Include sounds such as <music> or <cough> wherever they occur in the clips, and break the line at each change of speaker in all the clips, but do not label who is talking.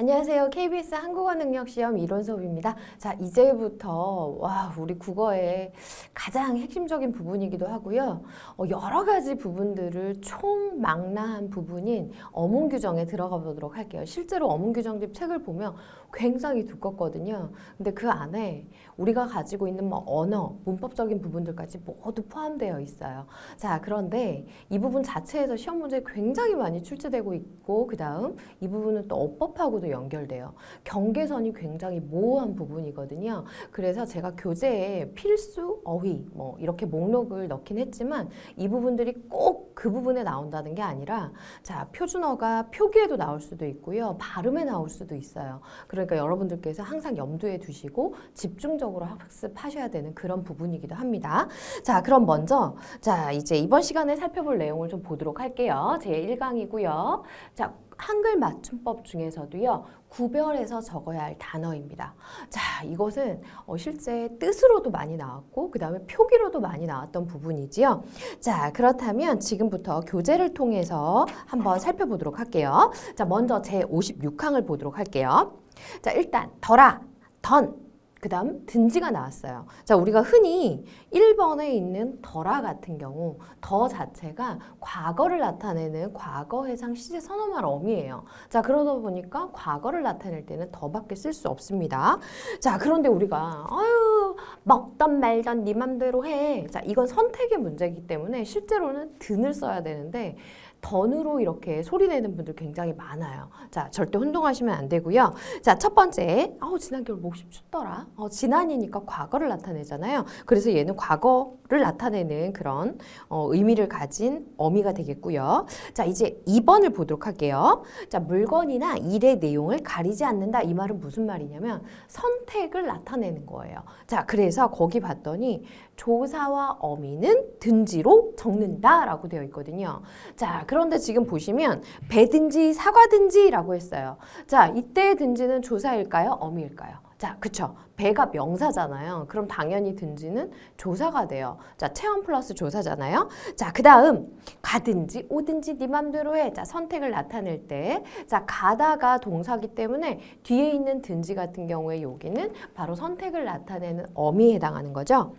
안녕하세요. KBS 한국어 능력 시험 이론 수업입니다. 자, 이제부터 와, 우리 국어의 가장 핵심적인 부분이기도 하고요. 어, 여러 가지 부분들을 총망라한 부분인 어문 규정에 들어가 보도록 할게요. 실제로 어문 규정집 책을 보면 굉장히 두껍거든요. 근데 그 안에 우리가 가지고 있는 뭐 언어, 문법적인 부분들까지 모두 포함되어 있어요. 자, 그런데 이 부분 자체에서 시험 문제 굉장히 많이 출제되고 있고 그다음 이 부분은 또 어법하고도 연결돼요. 경계선이 굉장히 모호한 부분이거든요. 그래서 제가 교재에 필수 어휘 뭐 이렇게 목록을 넣긴 했지만 이 부분들이 꼭 그 부분에 나온다는 게 아니라 자, 표준어가 표기에도 나올 수도 있고요. 발음에 나올 수도 있어요. 그러니까 여러분들께서 항상 염두에 두시고 집중적으로 학습하셔야 되는 그런 부분이기도 합니다. 자, 그럼 먼저 자, 이제 이번 시간에 살펴볼 내용을 좀 보도록 할게요. 제 1강이고요. 자, 한글 맞춤법 중에서도요. 구별해서 적어야 할 단어입니다. 자, 이것은 어, 실제 뜻으로도 많이 나왔고 그 다음에 표기로도 많이 나왔던 부분이지요. 자, 그렇다면 지금부터 교재를 통해서 한번 살펴보도록 할게요. 자, 먼저 제 56항을 보도록 할게요. 자, 일단 덜아, 던 그 다음 든지가 나왔어요. 자, 우리가 흔히 1번에 있는 덜아 같은 경우 더 자체가 과거를 나타내는 과거 해상 시제 선어말 어미예요. 자, 그러다 보니까 과거를 나타낼 때는 더밖에 쓸 수 없습니다. 자, 그런데 우리가 아유, 먹던 말던 네 맘대로 해. 자, 이건 선택의 문제이기 때문에 실제로는 든을 써야 되는데 던으로 이렇게 소리 내는 분들 굉장히 많아요. 자, 절대 혼동하시면 안 되고요. 자, 첫 번째, 아우 지난 겨울 목심 춥더라. 어, 지난이니까 과거를 나타내잖아요. 그래서 얘는 과거를 나타내는 그런 어, 의미를 가진 어미가 되겠고요. 자, 이제 2번을 보도록 할게요. 자, 물건이나 일의 내용을 가리지 않는다. 이 말은 무슨 말이냐면 선택을 나타내는 거예요. 자, 그래서 거기 봤더니 조사와 어미는 든지로 적는다라고 되어 있거든요. 자, 그런데 지금 보시면 배든지 사과든지라고 했어요. 자, 이때 든지는 조사일까요? 어미일까요? 자, 그쵸. 배가 명사잖아요. 그럼 당연히 든지는 조사가 돼요. 자, 체험 플러스 조사잖아요. 자, 그 다음, 가든지 오든지 네 맘대로 해. 자, 선택을 나타낼 때. 자, 가다가 동사기 때문에 뒤에 있는 든지 같은 경우에 여기는 바로 선택을 나타내는 어미에 해당하는 거죠.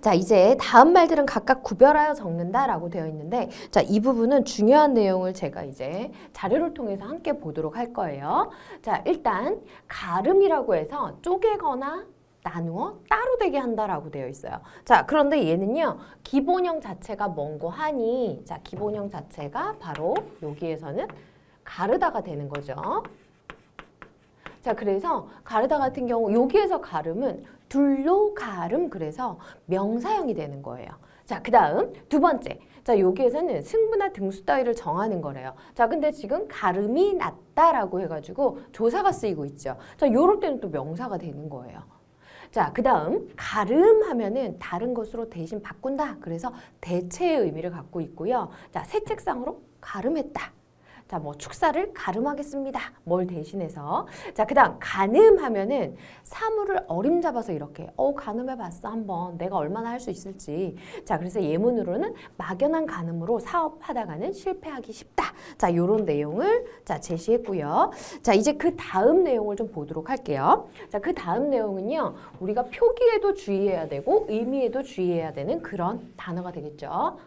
자, 이제 다음 말들은 각각 구별하여 적는다라고 되어 있는데, 자, 이 부분은 중요한 내용을 제가 이제 자료를 통해서 함께 보도록 할 거예요. 자, 일단 가름이라고 해서 쪼개거나 나누어 따로 되게 한다라고 되어 있어요. 자, 그런데 얘는요, 기본형 자체가 뭔고 하니, 자, 기본형 자체가 바로 여기에서는 가르다가 되는 거죠. 자, 그래서 가르다 같은 경우 여기에서 가름은 둘로 가름 그래서 명사형이 되는 거예요. 자, 그 다음 두 번째. 자, 여기에서는 승부나 등수 따위를 정하는 거래요. 자, 근데 지금 가름이 낮다라고 해 가지고 조사가 쓰이고 있죠. 자, 요럴 때는 또 명사가 되는 거예요. 자, 그 다음 가름 하면은 다른 것으로 대신 바꾼다. 그래서 대체의 의미를 갖고 있고요. 자, 새 책상으로 가름했다. 자, 뭐 축사를 가름하겠습니다. 뭘 대신해서. 자, 그다음 가늠하면은 사물을 어림잡아서 이렇게 어 가늠해 봤어 한번 내가 얼마나 할 수 있을지. 자, 그래서 예문으로는 막연한 가늠으로 사업하다가는 실패하기 쉽다. 자, 요런 내용을 자, 제시했고요. 자, 이제 그 다음 내용을 좀 보도록 할게요. 자, 그 다음 내용은요. 우리가 표기에도 주의해야 되고 의미에도 주의해야 되는 그런 단어가 되겠죠.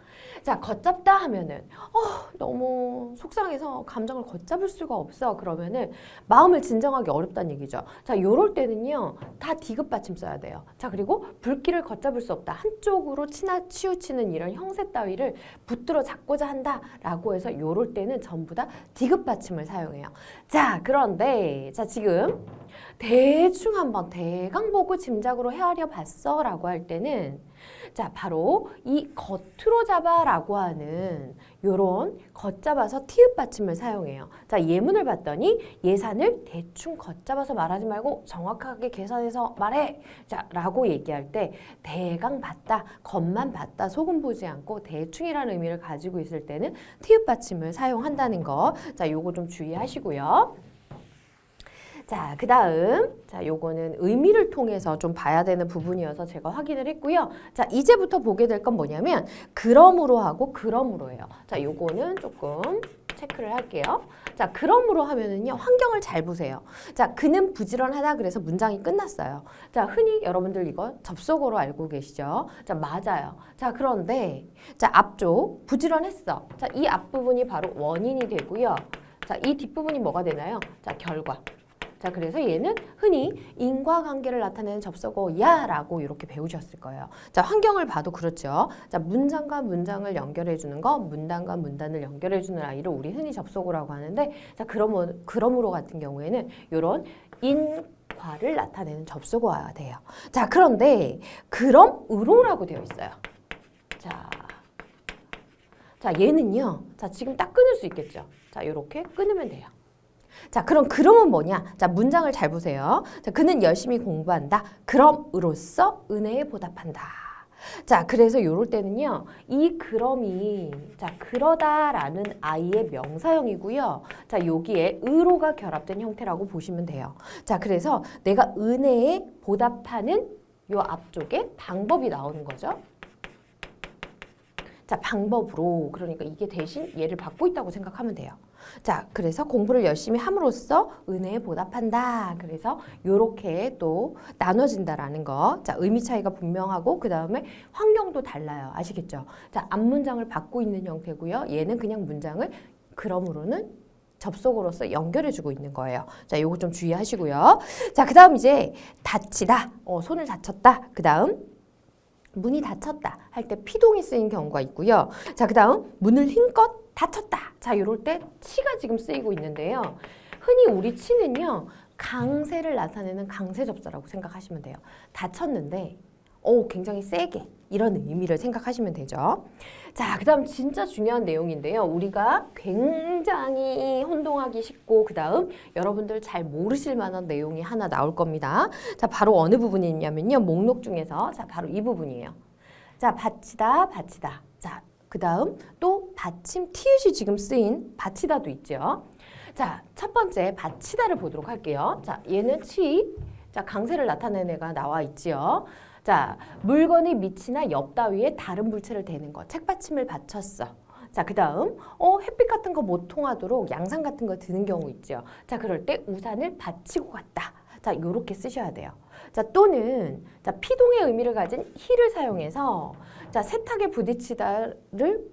자, 걷잡다 하면은 어, 너무 속상해서 감정을 걷잡을 수가 없어. 그러면은 마음을 진정하기 어렵다는 얘기죠. 자, 요럴 때는요. 다 디귿 받침 써야 돼요. 자, 그리고 불길을 걷잡을 수 없다. 한쪽으로 치나 치우치는 이런 형세 따위를 붙들어 잡고자 한다라고 해서 요럴 때는 전부 다 디귿 받침을 사용해요. 자, 그런데 자, 지금 대충 한번 대강 보고 짐작으로 헤아려 봤어라고 할 때는 자, 바로 이 겉으로 잡아라고 하는 요런 겉잡아서 티읕 받침을 사용해요. 자, 예문을 봤더니 예산을 대충 겉잡아서 말하지 말고 정확하게 계산해서 말해. 자, 라고 얘기할 때 대강 봤다, 겉만 봤다, 속은 보지 않고 대충이라는 의미를 가지고 있을 때는 티읕 받침을 사용한다는 거. 자, 요거 좀 주의하시고요. 자, 그 다음, 자, 요거는 의미를 통해서 좀 봐야 되는 부분이어서 제가 확인을 했고요. 자, 이제부터 보게 될 건 뭐냐면, 그러므로 하고 그러므로예요. 자, 요거는 조금 체크를 할게요. 자, 그러므로 하면은요, 환경을 잘 보세요. 자, 그는 부지런하다 그래서 문장이 끝났어요. 자, 흔히 여러분들 이거 접속어로 알고 계시죠? 자, 맞아요. 자, 그런데, 자, 앞쪽, 부지런했어. 자, 이 앞부분이 바로 원인이 되고요. 자, 이 뒷부분이 뭐가 되나요? 자, 결과. 자, 그래서 얘는 흔히 인과관계를 나타내는 접속어 야 라고 이렇게 배우셨을 거예요. 자, 환경을 봐도 그렇죠. 자, 문장과 문장을 연결해 주는 거, 문단과 문단을 연결해 주는 아이를 우리 흔히 접속어라고 하는데, 자, 그러므로, 그러므로 같은 경우에는 이런 인 과를 나타내는 접속어가 돼요. 자, 그런데 그럼 으로라고 되어 있어요. 자, 자, 얘는요. 자, 지금 딱 끊을 수 있겠죠. 자, 이렇게 끊으면 돼요. 자, 그럼 그럼은 뭐냐? 자, 문장을 잘 보세요. 자, 그는 열심히 공부한다. 그럼으로써 은혜에 보답한다. 자, 그래서 요럴 때는요. 이 그럼이 자, 그러다라는 아이의 명사형이고요. 자, 여기에 의로가 결합된 형태라고 보시면 돼요. 자, 그래서 내가 은혜에 보답하는 요 앞쪽에 방법이 나오는 거죠. 자, 방법으로 그러니까 이게 대신 얘를 받고 있다고 생각하면 돼요. 자, 그래서 공부를 열심히 함으로써 은혜에 보답한다. 그래서 요렇게 또 나눠진다라는 거. 자, 의미 차이가 분명하고 그 다음에 환경도 달라요. 아시겠죠? 자, 앞문장을 받고 있는 형태고요. 얘는 그냥 문장을 그러므로는 접속어로서 연결해주고 있는 거예요. 자, 요거 좀 주의하시고요. 자, 그 다음 이제 다치다. 어, 손을 다쳤다. 그 다음 문이 닫혔다 할 때 피동이 쓰인 경우가 있고요. 자, 그 다음 문을 힘껏 닫혔다. 자, 이럴 때 치가 지금 쓰이고 있는데요. 흔히 우리 치는요. 강세를 나타내는 강세 접사라고 생각하시면 돼요. 닫혔는데 오, 굉장히 세게 이런 의미를 생각하시면 되죠. 자, 그 다음 진짜 중요한 내용인데요. 우리가 굉장히 혼동하기 쉽고 그 다음 여러분들 잘 모르실 만한 내용이 하나 나올 겁니다. 자, 바로 어느 부분이 있냐면요. 목록 중에서 자, 바로 이 부분이에요. 자, 받치다, 받치다. 자, 그 다음 또 받침 티읕이 지금 쓰인 받치다도 있죠. 자, 첫 번째 받치다를 보도록 할게요. 자, 얘는 치. 자, 강세를 나타내는 애가 나와 있지요. 자, 물건이 밑이나 옆 따위에 다른 물체를 대는 거. 책받침을 받쳤어. 자, 그 다음, 어, 햇빛 같은 거 못 통하도록 양산 같은 거 드는 경우 있죠. 자, 그럴 때 우산을 받치고 갔다. 자, 요렇게 쓰셔야 돼요. 자, 또는, 자, 피동의 의미를 가진 히를 사용해서, 자, 세탁에 부딪히다를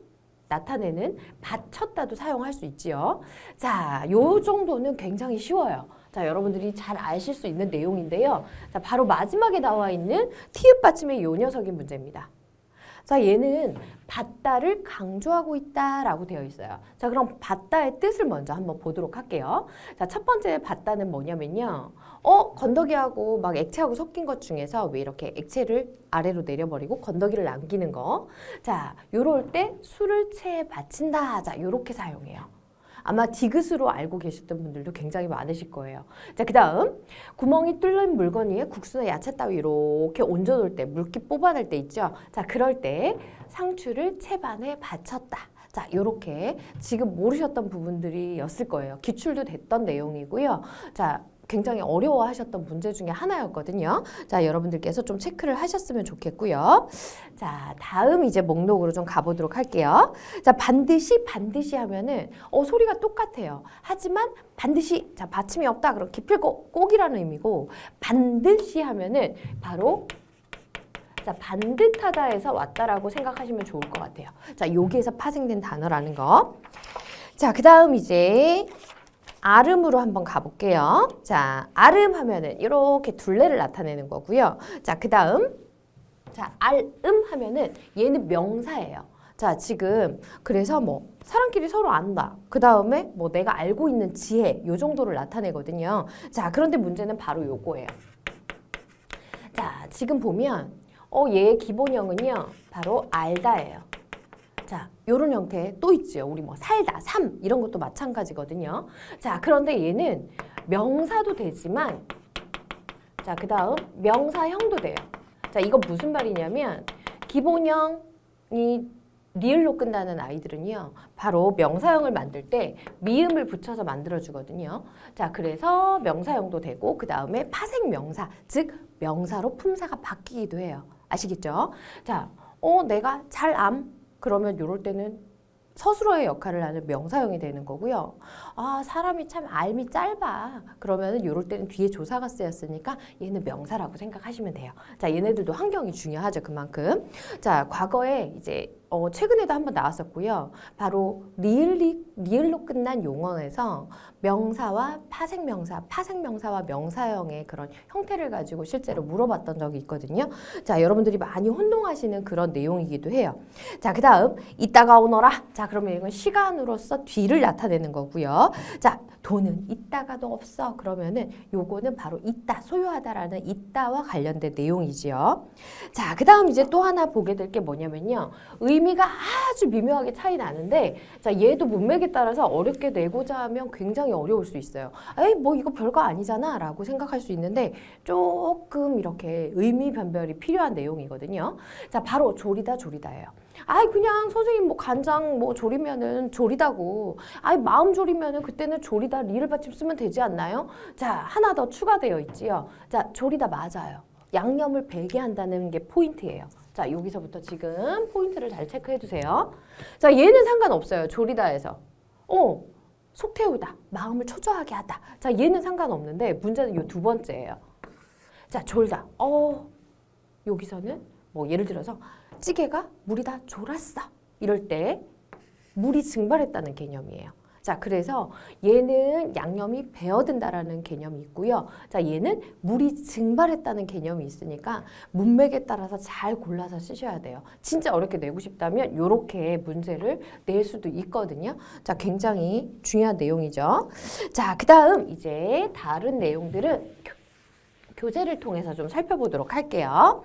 나타내는 받쳤다도 사용할 수 있지요. 자, 요 정도는 굉장히 쉬워요. 자, 여러분들이 잘 아실 수 있는 내용인데요. 자, 바로 마지막에 나와 있는 티읕 받침의 요 녀석의 문제입니다. 자, 얘는 받다를 강조하고 있다라고 되어 있어요. 자, 그럼 받다의 뜻을 먼저 한번 보도록 할게요. 자, 첫 번째 받다는 뭐냐면요. 어, 건더기하고 막 액체하고 섞인 것 중에서 왜 이렇게 액체를 아래로 내려버리고 건더기를 남기는 거. 자, 요럴 때 술을 체에 받친다. 자, 요렇게 사용해요. 아마 디귿으로 알고 계셨던 분들도 굉장히 많으실 거예요. 자, 그 다음 구멍이 뚫린 물건 위에 국수나 야채 따위 이렇게 얹어놓을 때 물기 뽑아낼 때 있죠. 자, 그럴 때 상추를 채반에 받쳤다. 자, 요렇게 지금 모르셨던 부분들이었을 거예요. 기출도 됐던 내용이고요. 자, 굉장히 어려워하셨던 문제 중에 하나였거든요. 자, 여러분들께서 좀 체크를 하셨으면 좋겠고요. 자, 다음 이제 목록으로 좀 가보도록 할게요. 자, 반드시 반드시 하면은 어 소리가 똑같아요. 하지만 반드시 자 받침이 없다 그럼 기필고 꼭이라는 의미고 반드시 하면은 바로 자 반듯하다에서 왔다라고 생각하시면 좋을 것 같아요. 자 여기에서 파생된 단어라는 거. 자 그 다음 이제 아름으로 한번 가볼게요. 자 아름 하면은 이렇게 둘레를 나타내는 거고요. 자 그 다음 자, 알음 하면은 얘는 명사예요. 자, 지금 그래서 뭐 사람끼리 서로 안다. 그 다음에 뭐 내가 알고 있는 지혜 요 정도를 나타내거든요. 자, 그런데 문제는 바로 요거예요. 자, 지금 보면 어, 얘의 기본형은요. 바로 알다예요. 자, 요런 형태 또 있죠. 우리 뭐 살다, 삶 이런 것도 마찬가지거든요. 자, 그런데 얘는 명사도 되지만 자, 그 다음 명사형도 돼요. 자, 이거 무슨 말이냐면 기본형이 리을로 끝나는 아이들은요, 바로 명사형을 만들 때 미음을 붙여서 만들어주거든요. 자, 그래서 명사형도 되고, 그 다음에 파생 명사, 즉, 명사로 품사가 바뀌기도 해요. 아시겠죠? 자, 어, 내가 잘 암? 그러면 요럴 때는 서술어의 역할을 하는 명사형이 되는 거고요. 아, 사람이 참 알미 짧아. 그러면은 요럴 때는 뒤에 조사가 쓰였으니까 얘는 명사라고 생각하시면 돼요. 자, 얘네들도 환경이 중요하죠. 그만큼. 자, 과거에 이제 어, 최근에도 한번 나왔었고요. 바로 리을리, 리을로 끝난 용어에서 명사와 파생명사, 파생명사와 명사형의 그런 형태를 가지고 실제로 물어봤던 적이 있거든요. 자, 여러분들이 많이 혼동하시는 그런 내용이기도 해요. 자, 그 다음, 이따가 오너라. 자, 그러면 이건 시간으로서 뒤를 나타내는 거고요. 자, 돈은 이따가도 없어. 그러면은 요거는 바로 있다, 소유하다라는 있다와 관련된 내용이지요. 자, 그 다음 이제 또 하나 보게 될 게 뭐냐면요. 의미가 아주 미묘하게 차이 나는데, 자, 얘도 문맥에 따라서 어렵게 내고자 하면 굉장히 어려울 수 있어요. 에이, 뭐 이거 별거 아니잖아. 라고 생각할 수 있는데, 조금 이렇게 의미 변별이 필요한 내용이거든요. 자, 바로 조리다, 조리다예요. 아이, 그냥 선생님 뭐 간장 뭐 조리면은 조리다고. 아이, 마음 조리면은 그때는 조리다 리을 받침 쓰면 되지 않나요? 자, 하나 더 추가되어 있지요. 자, 조리다 맞아요. 양념을 배게 한다는 게 포인트예요. 자, 여기서부터 지금 포인트를 잘 체크해 주세요. 자, 얘는 상관없어요. 조리다에서. 어, 속 태우다. 마음을 초조하게 하다. 자, 얘는 상관없는데 문제는 요 두 번째예요. 자, 졸다. 어, 여기서는 뭐 예를 들어서 찌개가 물이 다 졸았어. 이럴 때 물이 증발했다는 개념이에요. 자, 그래서 얘는 양념이 배어든다라는 개념이 있고요. 자, 얘는 물이 증발했다는 개념이 있으니까 문맥에 따라서 잘 골라서 쓰셔야 돼요. 진짜 어렵게 내고 싶다면 이렇게 문제를 낼 수도 있거든요. 자, 굉장히 중요한 내용이죠. 자, 그 다음 이제 다른 내용들은 교- 교재를 통해서 좀 살펴보도록 할게요.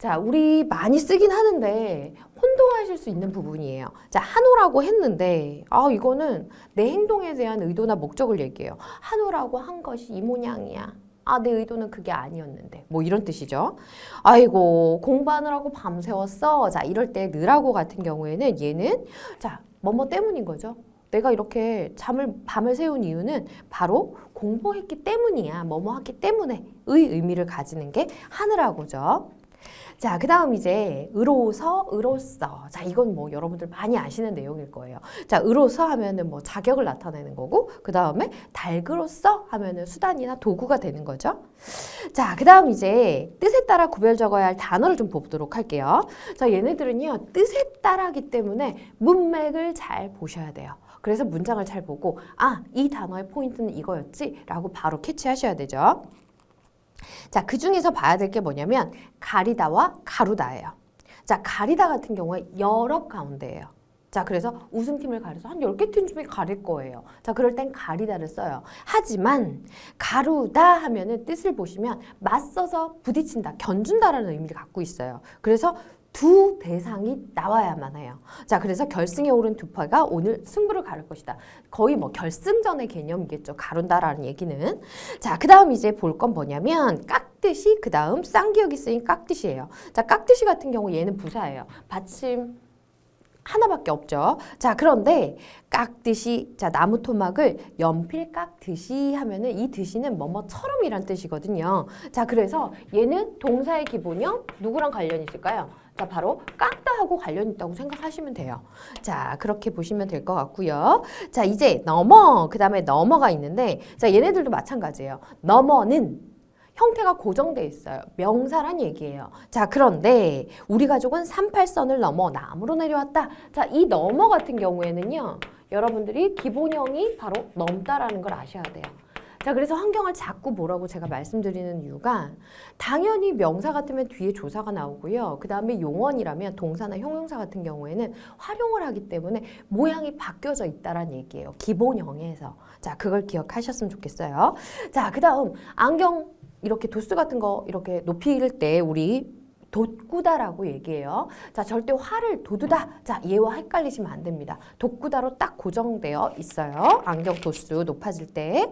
자, 우리 많이 쓰긴 하는데 혼동하실 수 있는 부분이에요. 자, 한오라고 했는데 아, 이거는 내 행동에 대한 의도나 목적을 얘기해요. 한오라고 한 것이 이 모양이야. 아, 내 의도는 그게 아니었는데. 뭐 이런 뜻이죠. 아이고, 공부하느라고 밤새웠어. 자, 이럴 때 느라고 같은 경우에는 얘는 자, 뭐뭐 때문인 거죠. 내가 이렇게 잠을 밤을 새운 이유는 바로 공부했기 때문이야. 뭐뭐 했기 때문에 의 의미를 가지는 게 하느라고죠. 자, 그 다음 이제 의로서, 의로써. 자, 이건 뭐 여러분들 많이 아시는 내용일 거예요. 자, 의로서 하면은 뭐 자격을 나타내는 거고, 그 다음에 달그로써 하면은 수단이나 도구가 되는 거죠. 자, 그 다음 이제 뜻에 따라 구별 적어야 할 단어를 좀 보도록 할게요. 자, 얘네들은요, 뜻에 따라기 때문에 문맥을 잘 보셔야 돼요. 그래서 문장을 잘 보고, 아, 이 단어의 포인트는 이거였지? 라고 바로 캐치하셔야 되죠. 자, 그 중에서 봐야 될 게 뭐냐면 가리다와 가루다예요. 자, 가리다 같은 경우에 여러 가운데예요. 자, 그래서 우승팀을 가려서 한 10개 팀 중에 가릴 거예요. 자, 그럴 땐 가리다를 써요. 하지만 가루다 하면은 뜻을 보시면 맞서서 부딪힌다, 견준다라는 의미를 갖고 있어요. 그래서 두 대상이 나와야만 해요. 자, 그래서 결승에 오른 두 파가 오늘 승부를 가를 것이다. 거의 뭐 결승전의 개념이겠죠. 가룬다라는 얘기는. 자, 그 다음 이제 볼 건 뭐냐면 깍듯이 그 다음 쌍기역이 쓰인 깍듯이에요. 자, 깍듯이 같은 경우 얘는 부사예요. 받침 하나밖에 없죠. 자, 그런데 깍듯이 자 나무 토막을 연필 깍듯이 하면은 이 듯이는 뭐뭐처럼이란 뜻이거든요. 자, 그래서 얘는 동사의 기본형 누구랑 관련이 있을까요? 자, 바로 깎다하고 관련 있다고 생각하시면 돼요. 자, 그렇게 보시면 될 것 같고요. 자, 이제 넘어 그 다음에 넘어가 있는데 자, 얘네들도 마찬가지예요. 넘어는 형태가 고정돼 있어요. 명사란 얘기예요. 자, 그런데 우리 가족은 38선을 넘어 남으로 내려왔다. 자, 이 넘어 같은 경우에는요. 여러분들이 기본형이 바로 넘다라는 걸 아셔야 돼요. 자, 그래서 환경을 자꾸 뭐라고 제가 말씀드리는 이유가 당연히 명사 같으면 뒤에 조사가 나오고요. 그 다음에 용언이라면 동사나 형용사 같은 경우에는 활용을 하기 때문에 모양이 바뀌어져 있다란 얘기예요. 기본형에서. 자, 그걸 기억하셨으면 좋겠어요. 자, 그 다음 안경 이렇게 도수 같은 거 이렇게 높일 때 우리 돋구다라고 얘기해요. 자, 절대 화를 도두다. 자, 얘와 헷갈리시면 안 됩니다. 돋구다로 딱 고정되어 있어요. 안경 도수 높아질 때.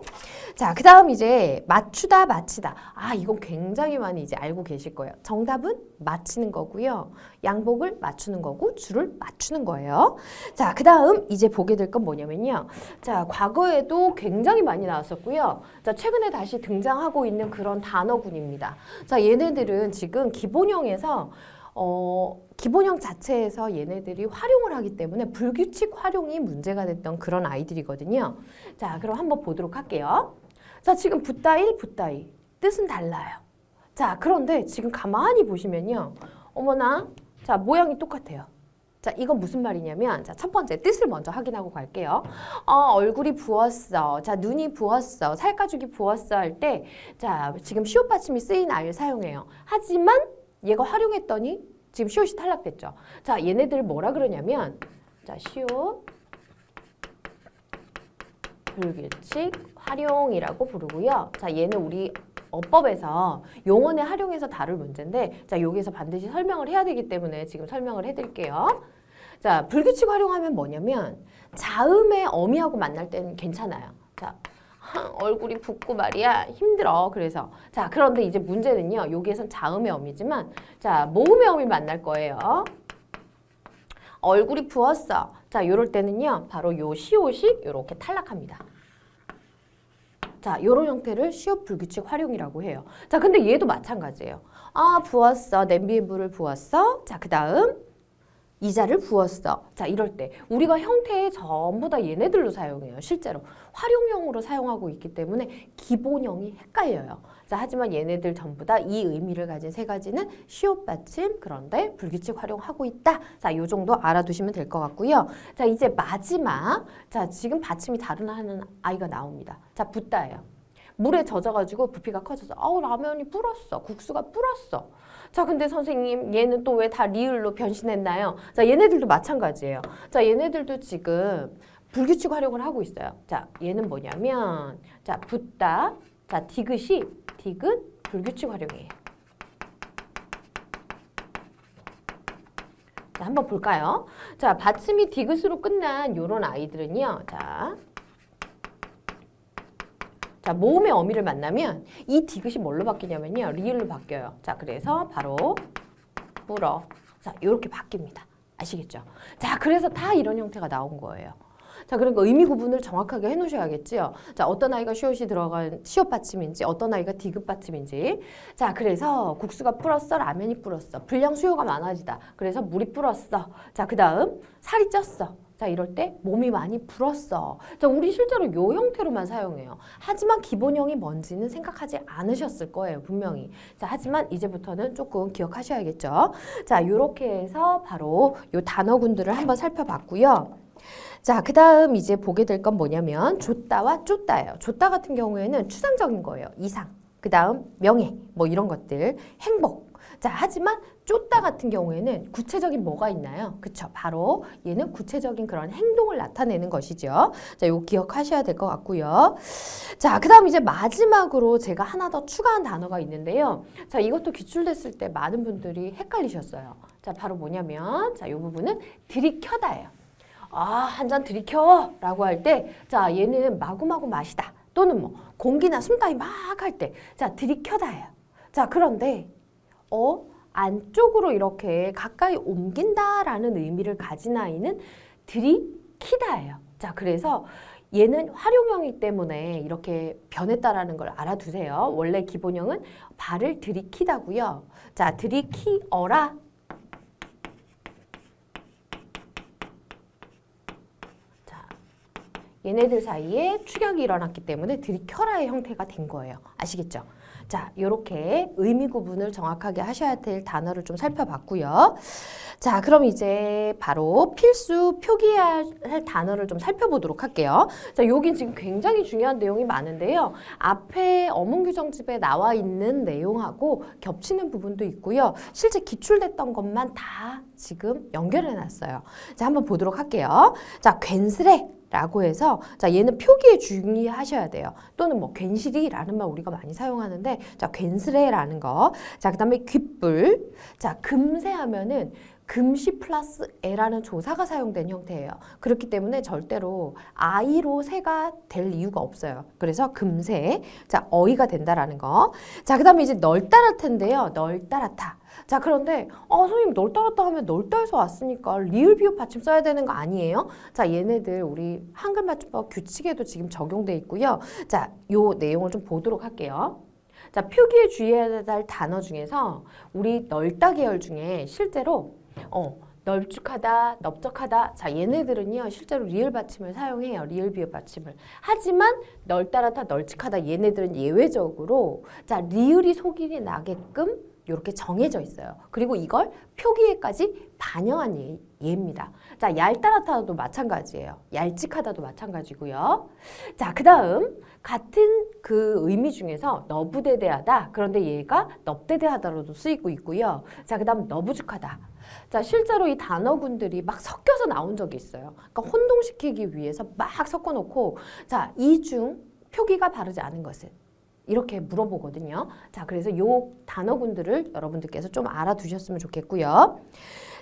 자, 그 다음 이제 맞추다, 맞히다. 아, 이건 굉장히 많이 이제 알고 계실 거예요. 정답은 맞히는 거고요. 양복을 맞추는 거고, 줄을 맞추는 거예요. 자, 그 다음 이제 보게 될 건 뭐냐면요. 자, 과거에도 굉장히 많이 나왔었고요. 자, 최근에 다시 등장하고 있는 그런 단어군입니다. 자, 얘네들은 지금 기본형 에서 어, 기본형 자체에서 얘네들이 활용을 하기 때문에 불규칙 활용이 문제가 됐던 그런 아이들이거든요. 자, 그럼 한번 보도록 할게요. 자, 지금 붓다일, 붓다이. 뜻은 달라요. 자, 그런데 지금 가만히 보시면요. 어머나, 자, 모양이 똑같아요. 자, 이건 무슨 말이냐면, 자, 첫 번째 뜻을 먼저 확인하고 갈게요. 어, 얼굴이 부었어. 자, 눈이 부었어. 살가죽이 부었어 할 때, 자, 지금 시옷 받침이 쓰인 아이를 사용해요. 하지만 얘가 활용했더니 지금 시옷이 탈락됐죠. 자, 얘네들 뭐라 그러냐면, 자, 시옷 불규칙 활용이라고 부르고요. 자, 얘는 우리 어법에서 용언에 활용해서 다룰 문제인데, 자, 여기서 반드시 설명을 해야 되기 때문에 지금 설명을 해 드릴게요. 자, 불규칙 활용하면 뭐냐면, 자음의 어미하고 만날 때는 괜찮아요. 자, 하, <laughs> 얼굴이 붓고 말이야 힘들어. 그래서 자, 그런데 이제 문제는요. 여기에선 자음의 어미지만, 자, 모음의 어미 만날 거예요. 얼굴이 부었어. 자, 요럴 때는요. 바로 요 시옷이 요렇게 탈락합니다. 자, 요런 형태를 시옷 불규칙 활용이라고 해요. 자, 근데 얘도 마찬가지예요. 아, 부었어. 냄비에 물을 부었어. 자, 그 다음 이자를 부었어. 자, 이럴 때 우리가 형태에 전부 다 얘네들로 사용해요. 실제로 활용형으로 사용하고 있기 때문에 기본형이 헷갈려요. 자, 하지만 얘네들 전부 다 이 의미를 가진 세 가지는 시옷 받침 그런데 불규칙 활용하고 있다. 자, 요 정도 알아두시면 될 것 같고요. 자, 이제 마지막. 자, 지금 받침이 다른 하는 아이가 나옵니다. 자, 붓다예요. 물에 젖어가지고 부피가 커져서 아우 라면이 불었어 국수가 불었어 자 근데 선생님 얘는 또 왜 다 리을로 변신했나요? 자 얘네들도 마찬가지예요. 자 얘네들도 지금 불규칙 활용을 하고 있어요. 자 얘는 뭐냐면 자 붓다 자 디귿이 디귿 불규칙 활용이에요. 자 한번 볼까요? 자 받침이 디귿으로 끝난 요런 아이들은요 자 자, 모음의 어미를 만나면 이 디귿이 뭘로 바뀌냐면요. 리을로 바뀌어요. 자, 그래서 바로 불어. 자, 이렇게 바뀝니다. 아시겠죠? 자, 그래서 다 이런 형태가 나온 거예요. 자, 그러니까 의미 구분을 정확하게 해놓으셔야겠지요. 자, 어떤 아이가 시옷이 들어간 시옷 받침인지, 어떤 아이가 디귿 받침인지. 자, 그래서 국수가 불었어, 라면이 불었어, 분량 수요가 많아지다. 그래서 물이 불었어. 자, 그 다음 살이 쪘어. 자, 이럴 때 몸이 많이 불었어. 자, 우리 실제로 요 형태로만 사용해요. 하지만 기본형이 뭔지는 생각하지 않으셨을 거예요, 분명히. 자, 하지만 이제부터는 조금 기억하셔야겠죠. 자, 요렇게 해서 바로 요 단어군들을 한번 살펴봤고요. 자, 그 다음 이제 보게 될 건 뭐냐면 줬다와 쫓다예요. 줬다 같은 경우에는 추상적인 거예요. 이상. 그 다음 명예, 뭐 이런 것들, 행복. 자, 하지만 쫓다 같은 경우에는 구체적인 뭐가 있나요? 그쵸. 바로 얘는 구체적인 그런 행동을 나타내는 것이죠. 자, 요거 기억하셔야 될 것 같고요. 자, 그 다음 이제 마지막으로 제가 하나 더 추가한 단어가 있는데요. 자, 이것도 기출됐을 때 많은 분들이 헷갈리셨어요. 자, 바로 뭐냐면, 자, 요 부분은 들이켜다예요. 아, 한 잔 들이켜! 라고 할 때, 자, 얘는 마구마구 마시다. 또는 뭐, 공기나 숨 따위 막 할 때, 자, 들이켜다예요. 자, 그런데, 어, 안쪽으로 이렇게 가까이 옮긴다라는 의미를 가진 아이는 들이키다예요. 자, 그래서 얘는 활용형이기 때문에 이렇게 변했다라는 걸 알아두세요. 원래 기본형은 발을 들이키다고요. 자, 들이키어라. 자, 얘네들 사이에 추격이 일어났기 때문에 들이켜라의 형태가 된 거예요. 아시겠죠? 자, 이렇게 의미 구분을 정확하게 하셔야 될 단어를 좀 살펴봤고요. 자, 그럼 이제 바로 필수 표기해야 할 단어를 좀 살펴보도록 할게요. 자, 여긴 지금 굉장히 중요한 내용이 많은데요. 앞에 어문규정집에 나와 있는 내용하고 겹치는 부분도 있고요. 실제 기출됐던 것만 다 지금 연결해 놨어요. 자, 한번 보도록 할게요. 자, 괜스레 라고 해서 자 얘는 표기에 주의하셔야 돼요. 또는 뭐 괜시리라는 말 우리가 많이 사용하는데 자 괜스레라는 거. 자 그다음에 귓불. 자 금세 하면은 금시 플러스 에라는 조사가 사용된 형태예요. 그렇기 때문에 절대로 아이로 새가 될 이유가 없어요. 그래서 금세 자 어이가 된다라는 거. 자 그다음에 이제 널따랄 텐데요. 널따라타. 자 그런데 어 선생님 널따랐다 하면 널따에서 왔으니까 리을 비읍 받침 써야 되는 거 아니에요? 자 얘네들 우리 한글 맞춤법 규칙에도 지금 적용돼 있고요. 자요 내용을 좀 보도록 할게요. 자, 표기에 주의해야 할 단어 중에서 우리 널따 계열 중에 실제로 어, 널쭉하다, 넓적하다. 자, 얘네들은요, 실제로 리을 받침을 사용해요. 리을 비읍 받침을. 하지만 널따라다, 널찍하다. 얘네들은 예외적으로 자, 리을이 속일이 나게끔 이렇게 정해져 있어요. 그리고 이걸 표기에까지 반영한 예, 예입니다. 자, 얄따라타도 마찬가지예요. 얄찍하다도 마찬가지고요. 자, 그 다음 같은 그 의미 중에서 너부대대하다. 그런데 얘가 넙대대하다로도 쓰이고 있고요. 자, 그 다음 너부죽하다. 자, 실제로 이 단어군들이 막 섞여서 나온 적이 있어요. 그러니까 혼동시키기 위해서 막 섞어 놓고 자, 이 중 표기가 바르지 않은 것은 이렇게 물어보거든요. 자, 그래서 요 단어군들을 여러분들께서 좀 알아두셨으면 좋겠고요.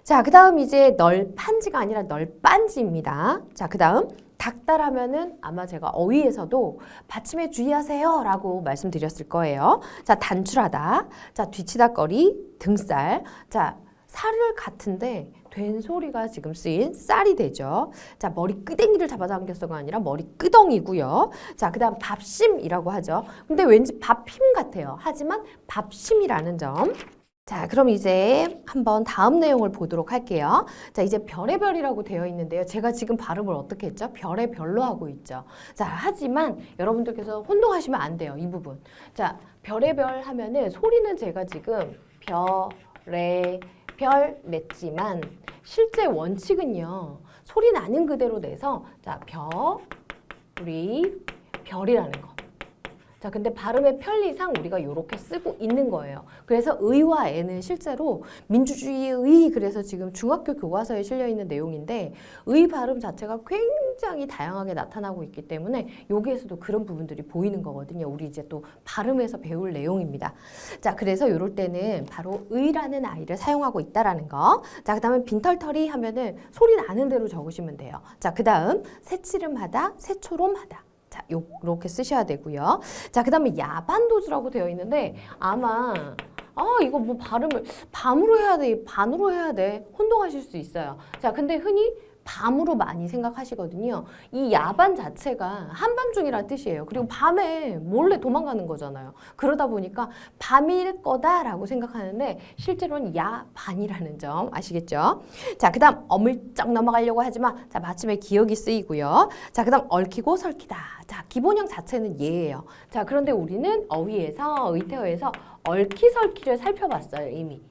자, 그 다음 이제 널판지가 아니라 널빤지입니다. 자, 그 다음 닥달하면은 아마 제가 어휘에서도 받침에 주의하세요 라고 말씀드렸을 거예요. 자, 단출하다. 자, 뒤치다거리, 등살. 자, 살을 같은데 된 소리가 지금 쓰인 쌀이 되죠. 자, 머리 끄댕이를 잡아당겼어가 아니라 머리 끄덩이고요. 자, 그 다음 밥심이라고 하죠. 근데 왠지 밥힘 같아요. 하지만 밥심이라는 점. 자, 그럼 이제 한번 다음 내용을 보도록 할게요. 자, 이제 별의 별이라고 되어 있는데요. 제가 지금 발음을 어떻게 했죠? 별의 별로 하고 있죠. 자, 하지만 여러분들께서 혼동하시면 안 돼요. 이 부분. 자, 별의 별 하면은 소리는 제가 지금 별의 별 냈지만 실제 원칙은요. 소리 나는 그대로 내서 자, 별이 별이라는 거. 자, 근데 발음의 편리상 우리가 이렇게 쓰고 있는 거예요. 그래서 의와 애는 실제로 민주주의의 의 그래서 지금 중학교 교과서에 실려 있는 내용인데 의 발음 자체가 굉장히 다양하게 나타나고 있기 때문에 여기에서도 그런 부분들이 보이는 거거든요. 우리 이제 또 발음에서 배울 내용입니다. 자, 그래서 이럴 때는 바로 의라는 아이를 사용하고 있다라는 거. 자, 그다음에 빈털터리 하면은 소리 나는 대로 적으시면 돼요. 자, 그다음 새치름하다, 새초롬하다. 자, 요렇게 쓰셔야 되고요. 자, 그 다음에 야반도주라고 되어 있는데 아마 아, 이거 뭐 발음을 밤으로 해야 돼, 반으로 해야 돼. 혼동하실 수 있어요. 자, 근데 흔히 밤으로 많이 생각하시거든요. 이 야반 자체가 한밤중이라는 뜻이에요. 그리고 밤에 몰래 도망가는 거잖아요. 그러다 보니까 밤일 거다라고 생각하는데 실제로는 야반이라는 점 아시겠죠? 자, 그다음 어물쩍 넘어가려고 하지만 자, 마침에 기억이 쓰이고요. 자, 그다음 얽히고 설키다. 자, 기본형 자체는 예예요. 자, 그런데 우리는 어휘에서 의태어에서 얽히설키를 살펴봤어요, 이미.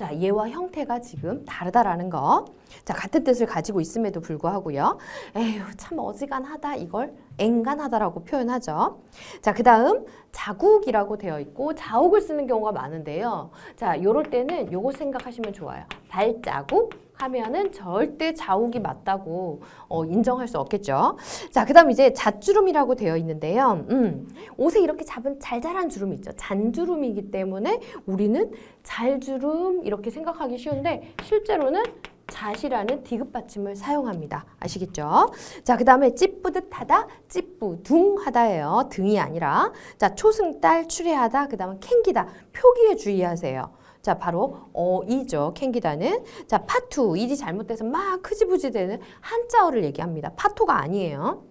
자, 얘와 형태가 지금 다르다라는 거. 자, 같은 뜻을 가지고 있음에도 불구하고요. 에휴, 참 어지간하다 이걸 앵간하다라고 표현하죠. 자, 그 다음 자국이라고 되어 있고 자욱을 쓰는 경우가 많은데요. 자, 요럴 때는 요거 생각하시면 좋아요. 발자국 하면은 절대 자욱이 맞다고 어, 인정할 수 없겠죠. 자, 그 다음 이제 잣주름이라고 되어 있는데요. 음, 옷에 이렇게 잡은 잘잘한 주름이 있죠. 잔주름이기 때문에 우리는 잘주름 이렇게 생각하기 쉬운데 실제로는 잣이라는 디귿 받침을 사용합니다. 아시겠죠? 자, 그 다음에 찌뿌듯하다, 찌뿌둥하다예요. 등이 아니라. 자, 초승달, 추례하다, 그 다음에 캥기다. 표기에 주의하세요. 자, 바로 어이죠. 캥기다는. 자, 파투. 일이 잘못돼서 막 흐지부지 되는 한자어를 얘기합니다. 파토가 아니에요.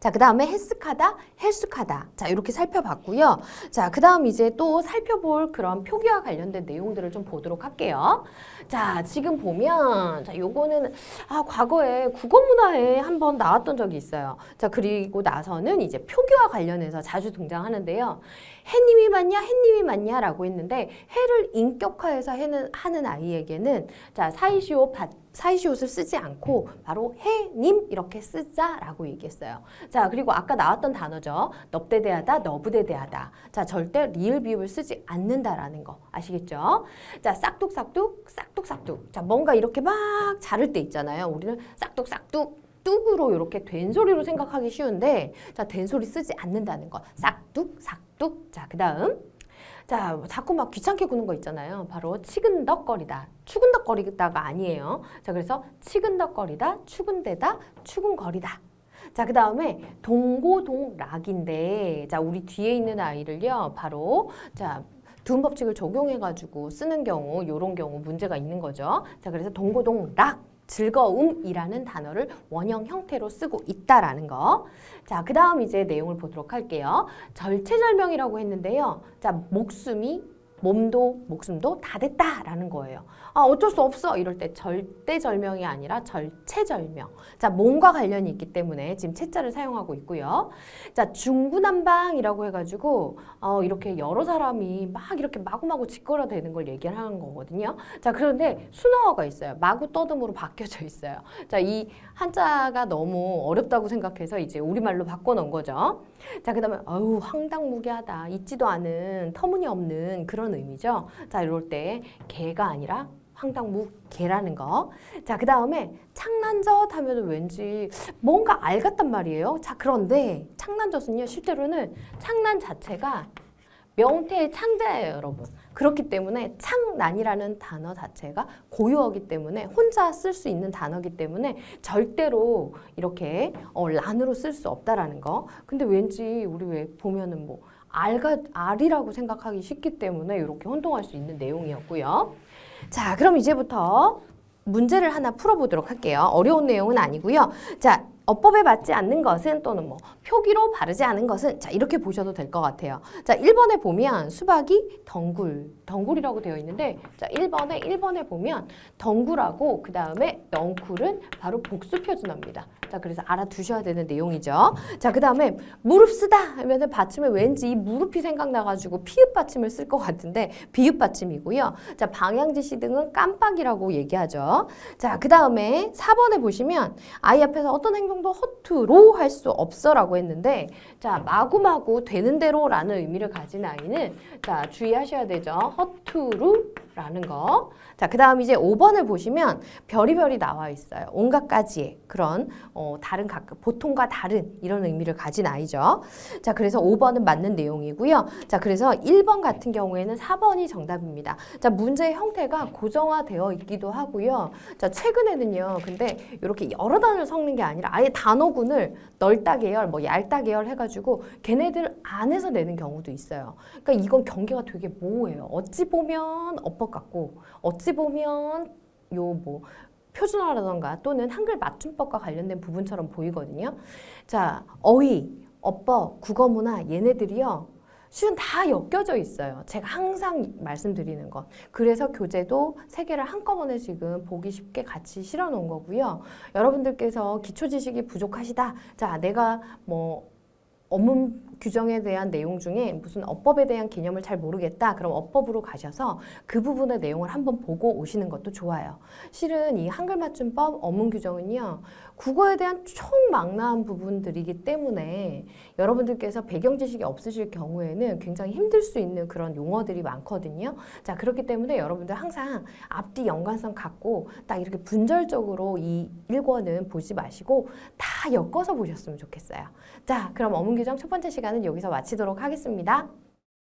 자, 그 다음에 헬스카다, 헬스카다. 자, 이렇게 살펴봤고요. 자, 그 다음 이제 또 살펴볼 그런 표기와 관련된 내용들을 좀 보도록 할게요. 자, 지금 보면, 자, 요거는, 아, 과거에 국어 문화에 한번 나왔던 적이 있어요. 자, 그리고 나서는 이제 표기와 관련해서 자주 등장하는데요. 해님이 맞냐, 해님이 맞냐 라고 했는데, 해를 인격화해서 해는, 하는 아이에게는, 자, 사이시오 받, 사이시 옷을 쓰지 않고 바로 해님 이렇게 쓰자라고 얘기했어요. 자 그리고 아까 나왔던 단어죠. 넙대대하다, 너부대대하다. 자 절대 리을 비읍을 쓰지 않는다라는 거 아시겠죠? 자 싹둑싹둑, 싹둑싹둑. 자 뭔가 이렇게 막 자를 때 있잖아요. 우리는 싹둑싹둑. 뚝으로 이렇게 된 소리로 생각하기 쉬운데 자 된 소리 쓰지 않는다는 거 싹둑 싹둑 자 그 다음 자, 자꾸 막 귀찮게 구는 거 있잖아요. 바로 치근덕거리다. 추근덕거리다가 아니에요. 자, 그래서 치근덕거리다, 추근대다, 추근거리다. 자, 그 다음에 동고동락인데, 자, 우리 뒤에 있는 아이를요, 바로, 자, 두음 법칙을 적용해가지고 쓰는 경우, 요런 경우 문제가 있는 거죠. 자, 그래서 동고동락. 즐거움이라는 단어를 원형 형태로 쓰고 있다라는 거. 자, 그 다음 이제 내용을 보도록 할게요. 절체절명이라고 했는데요. 자, 목숨이 몸도 목숨도 다 됐다라는 거예요. 아, 어쩔 수 없어. 이럴 때 절대절명이 아니라 절체절명. 자, 몸과 관련이 있기 때문에 지금 채자를 사용하고 있고요. 자, 중구난방이라고 해가지고 어, 이렇게 여러 사람이 막 이렇게 마구마구 짓거려대는 걸 얘기하는 거거든요. 자, 그런데 순화어가 있어요. 마구 떠듬으로 바뀌어져 있어요. 자, 이 한자가 너무 어렵다고 생각해서 이제 우리말로 바꿔놓은 거죠. 자, 그 다음에, 어우, 황당무계하다. 있지도 않은 터무니없는 그런 의미죠. 자, 이럴 때, 개가 아니라 황당무개라는 거. 자, 그 다음에 창난젓 하면 왠지 뭔가 알 같단 말이에요. 자, 그런데 창난젓은요, 실제로는 창난 자체가 명태의 창자예요, 여러분. 그렇기 때문에 창난이라는 단어 자체가 고유어기 때문에 혼자 쓸 수 있는 단어기 때문에 절대로 이렇게 어, 란으로 쓸 수 없다라는 거. 근데 왠지 우리 왜 보면은 뭐 알가 알이라고 생각하기 쉽기 때문에 이렇게 혼동할 수 있는 내용이었고요. 자, 그럼 이제부터 문제를 하나 풀어보도록 할게요. 어려운 내용은 아니고요. 자, 어법에 맞지 않는 것은 또는 뭐 표기로 바르지 않은 것은 자 이렇게 보셔도 될 것 같아요. 자 1번에 보면 수박이 덩굴 덩굴이라고 되어 있는데 자 1번에 1번에 보면 덩굴하고 그 다음에 넝쿨은 바로 복수 표 준어입니다. 자 그래서 알아두셔야 되는 내용이죠. 자그 다음에 무릎 쓰다 하면은 받침에 왠지 이 무릎이 생각나가지고 피읍 받침을 쓸 것 같은데 비읍 받침이고요. 자 방향지시 등은 깜빡이라고 얘기하죠. 자그 다음에 4번에 보시면 아이 앞에서 어떤 행동 도 허투루 할 수 없어라고 했는데 자 마구마구 되는 대로라는 의미를 가진 아이는 자 주의하셔야 되죠. 허투루 라는 거. 자, 그 다음 이제 5번을 보시면 별이별이 나와 있어요. 온갖 가지의 그런 어, 다른 각 보통과 다른 이런 의미를 가진 아이죠. 자, 그래서 5번은 맞는 내용이고요. 자, 그래서 1번 같은 경우에는 4번이 정답입니다. 자, 문제의 형태가 고정화되어 있기도 하고요. 자, 최근에는요. 근데 이렇게 여러 단어를 섞는 게 아니라 아예 단어군을 넓다 계열, 뭐 얇다 계열 해가지고 걔네들 안에서 내는 경우도 있어요. 그러니까 이건 경계가 되게 모호해요. 어찌 보면 어법 같고 어찌 보면 요뭐 표준어라던가 또는 한글 맞춤법과 관련된 부분처럼 보이거든요. 자, 어휘, 어법, 국어문화 얘네들이요. 실은 다 엮여져 있어요. 제가 항상 말씀드리는 것. 그래서 교재도 세 개를 한꺼번에 지금 보기 쉽게 같이 실어 놓은 거고요. 여러분들께서 기초 지식이 부족하시다. 자, 내가 뭐 어문 규정에 대한 내용 중에 무슨 어법에 대한 개념을 잘 모르겠다. 그럼 어법으로 가셔서 그 부분의 내용을 한번 보고 오시는 것도 좋아요. 실은 이 한글 맞춤법 어문 규정은요. 국어에 대한 총망라한 부분들이기 때문에 여러분들께서 배경 지식이 없으실 경우에는 굉장히 힘들 수 있는 그런 용어들이 많거든요. 자, 그렇기 때문에 여러분들 항상 앞뒤 연관성 갖고 딱 이렇게 분절적으로 이 1권은 보지 마시고 다 엮어서 보셨으면 좋겠어요. 자, 그럼 어문 규정 첫 번째 시간은 여기서 마치도록 하겠습니다.